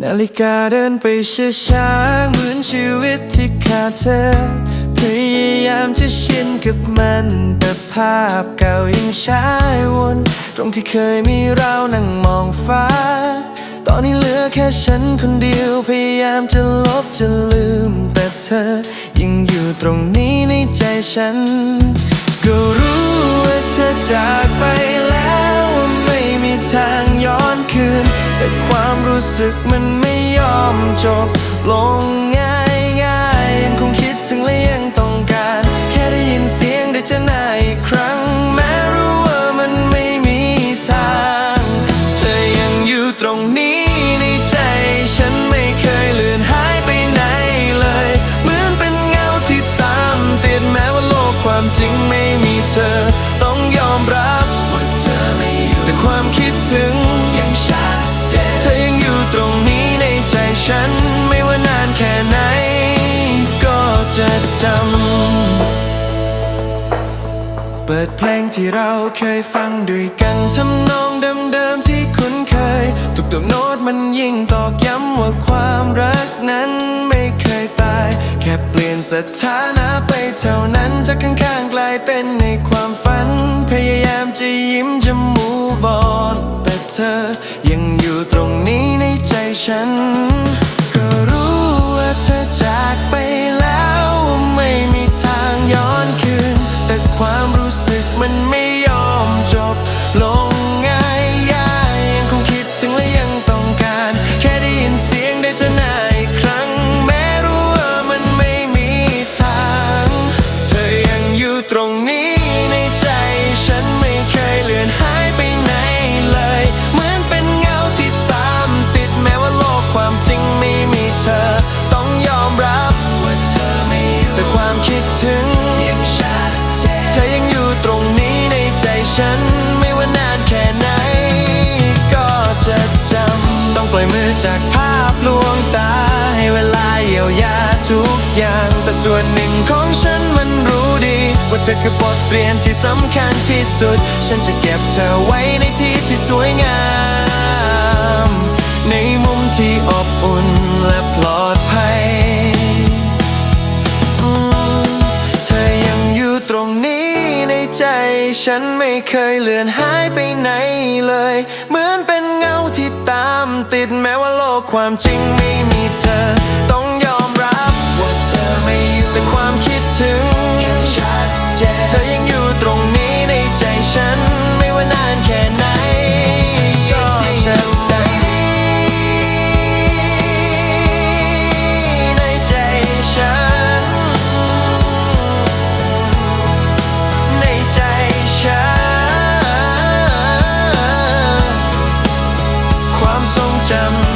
นาฬิกาเดินไปช้าๆเหมือนชีวิตที่ขาดเธอ พยายามจะชินกับมัน แต่ภาพเก่ายังใช้วน ตรงที่เคยมีเรานั่งมองฟ้า ตอนนี้เหลือแค่ฉันคนเดียว พยายามจะลบจะลืม แต่เธอยังอยู่ตรงนี้ในใจฉัน ก็รู้ว่าเธอจากไปแล้วว่าไม่มีทาง รู้สึกมันไม่ยอมจบลงง่ายง่ายยังคงคิดถึงและยังต้องการ แค่ได้ยินเสียงได้เจอหน้าอีกครั้ง แม้รู้ว่ามันไม่มีทาง เธอยังอยู่ตรงนี้ในใจฉันไม่เคยเลือนหายไปไหนเลย เหมือนเป็นเงาที่ตามติดแม้ว่าโลกความจริงไม่มีเธอ ต้องยอมรับว่าเธอไม่อยู่แต่ความคิดถึง จะจำ เปิดเพลงที่เราเคยฟังด้วยกันทำนองเดิมๆที่คุ้นเคย ทุกตัวโน้ตมันยิ่งตอกย้ำว่าความรักนั้นไม่เคยตาย แค่เปลี่ยนสถานะไปเท่านั้นจากข้างๆกลายเป็นในความฝัน พยายามจะยิ้มจะ move on แต่เธอยังอยู่ตรงนี้ในใจฉัน ฉันไม่ว่านานแค่ไหน ก็จะจำต้องปล่อยมือจากภาพลวงตา ให้เวลาเยียวยาทุกอย่าง แต่ส่วนหนึ่งของฉันมันรู้ดี ว่าเธอคือบทเรียนที่สำคัญที่สุด ฉันจะเก็บเธอไว้ในที่ ฉันไม่เคยเลือนหายไปไหนเลย เหมือนเป็นเงาที่ตามติดแม้ว่าโลกความจริงไม่มีเธอ น